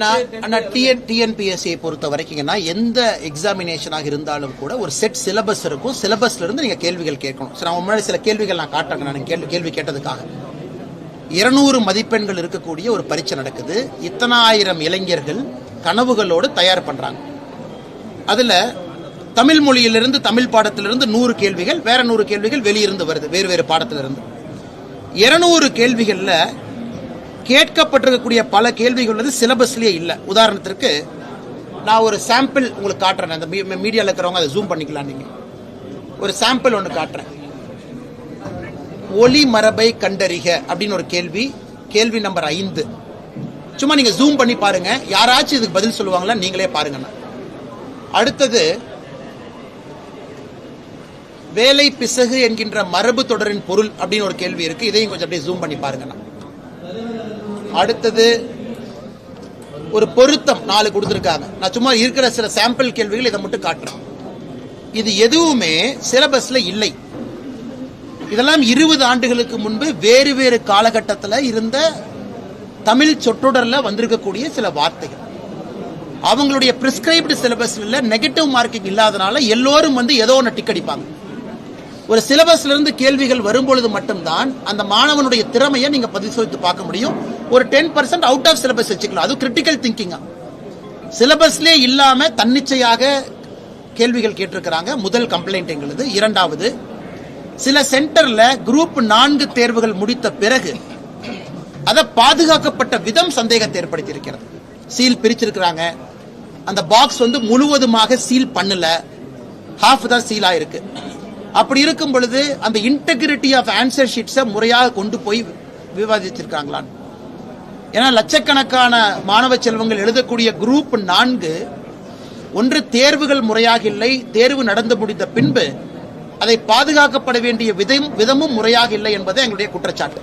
TN டிஎன்பிஎஸ்சியை பொறுத்த வரைக்கும்னா எந்த எக்ஸாமினேஷனாக இருந்தாலும் கூட ஒரு செட் சிலபஸ் இருக்கும். சிலபஸ்ல இருந்து நீங்க கேள்விகள் கேட்கணும். சரி நான் முன்னாடி சில கேள்விகள் நான் காட்டுறேங்க நான் கேள்வி கேள்வி கேட்டதுக்காக. இருநூறு மதிப்பெண்கள் இருக்கக்கூடிய ஒரு பரீட்சை நடக்குது. இத்தனாயிரம் இளைஞர்கள் கனவுகளோடு தயார் பண்றாங்க. அதுல தமிழ் மொழியிலிருந்து தமிழ் பாடத்திலிருந்து நூறு கேள்விகள் வேற நூறு கேள்விகள் வெளியிருந்து வருது வேறு வேறு பாடத்திலிருந்து. இருநூறு கேள்விகளில் கேட்கப்பட்டிருக்கக்கூடிய பல கேள்விகள் வந்து சிலபஸ்லயே இல்லை. உதாரணத்திற்கு நான் ஒரு சாம்பிள் உங்களுக்கு காட்டுறேன். அந்த மீடியாவில் இருக்கிறவங்க அதை ஜூம் பண்ணிக்கலாம் நீங்க. ஒரு சாம்பிள் ஒன்று காட்டுறேன். ஒலி மரபை கண்டறிக அப்படின்னு ஒரு கேள்வி. கேள்வி நம்பர் ஐந்து. சும்மா நீங்க ஜூம் பண்ணி பாருங்க. யாராச்சும் இதுக்கு பதில் சொல்லுவாங்களா நீங்களே பாருங்கண்ணா அடுத்தது வேலை பிசகு என்கின்ற மரபு தொடரின் பொருள் அப்படின்னு ஒரு கேள்வி இருக்கு. இதையும் கொஞ்சம் அப்படியே ஜூம் பண்ணி பாருங்கண்ணா அடுத்தது ஒரு பொருத்தம் நாலு கொடுத்துருக்காங்க. நான் சும்மா இருக்கிற சில சாம்பிள் கேள்விகள் இதை மட்டும் காட்டுறேன். இது எதுவுமே சிலபஸ்ல இல்லை. இதெல்லாம் இருபது ஆண்டுகளுக்கு முன்பு வேறு வேறு காலகட்டத்தில் இருந்த தமிழ் சொற்றொடரில் வந்திருக்கக்கூடிய சில வார்த்தைகள். அவங்களுடைய பிரிஸ்கிரைப்டு சிலபஸ்ல நெகட்டிவ் மார்க்கிங் இல்லாதனால எல்லோரும் வந்து ஏதோ ஒன்று டிக் அடிப்பாங்க. ஒரு சிலபஸ்ல இருந்து கேள்விகள் வரும்பொழுது மட்டும்தான் அந்த மாணவனுடைய திறமையை நீங்க பரிசோதித்து பார்க்க முடியும். ஒரு ten percent out of syllabus வச்சுக்கலாம். அது கிரிட்டிக்கல் திங்கிங்கா சிலபஸ்லே இல்லாம தன்னிச்சையாக கேள்விகள் கேட்டிருக்கிறாங்க. முதல் கம்ப்ளைண்ட் எங்களுது. இரண்டாவது சில சென்டர்ல குரூப் நான்கு தேர்வுகள் முடித்த பிறகு அதை பாதுகாக்கப்பட்ட விதம் சந்தேகத்தை ஏற்படுத்தி இருக்கிறது சீல் பிரிச்சிருக்கிறாங்க. அந்த பாக்ஸ் வந்து முழுவதுமாக சீல் பண்ணல. ஹாஃப் தான் சீலா இருக்கு அப்படி இருக்கும் பொழுது அந்த இன்டெகிரிட்டி ஆஃப் ஆன்சர் ஷீட்ஸை முறையாக கொண்டு போய் விவாதிச்சிருக்காங்களான்னு ஏன்னா லட்சக்கணக்கான மாணவ செல்வங்கள் எழுதக்கூடிய குரூப் நான்கு ஒன்று தேர்வுகள் முறையாக இல்லை தேர்வு நடந்து முடிந்த பின்பு அதை பாதுகாக்கப்பட வேண்டிய விதம் விதமும் முறையாக இல்லை என்பது எங்களுடைய குற்றச்சாட்டு.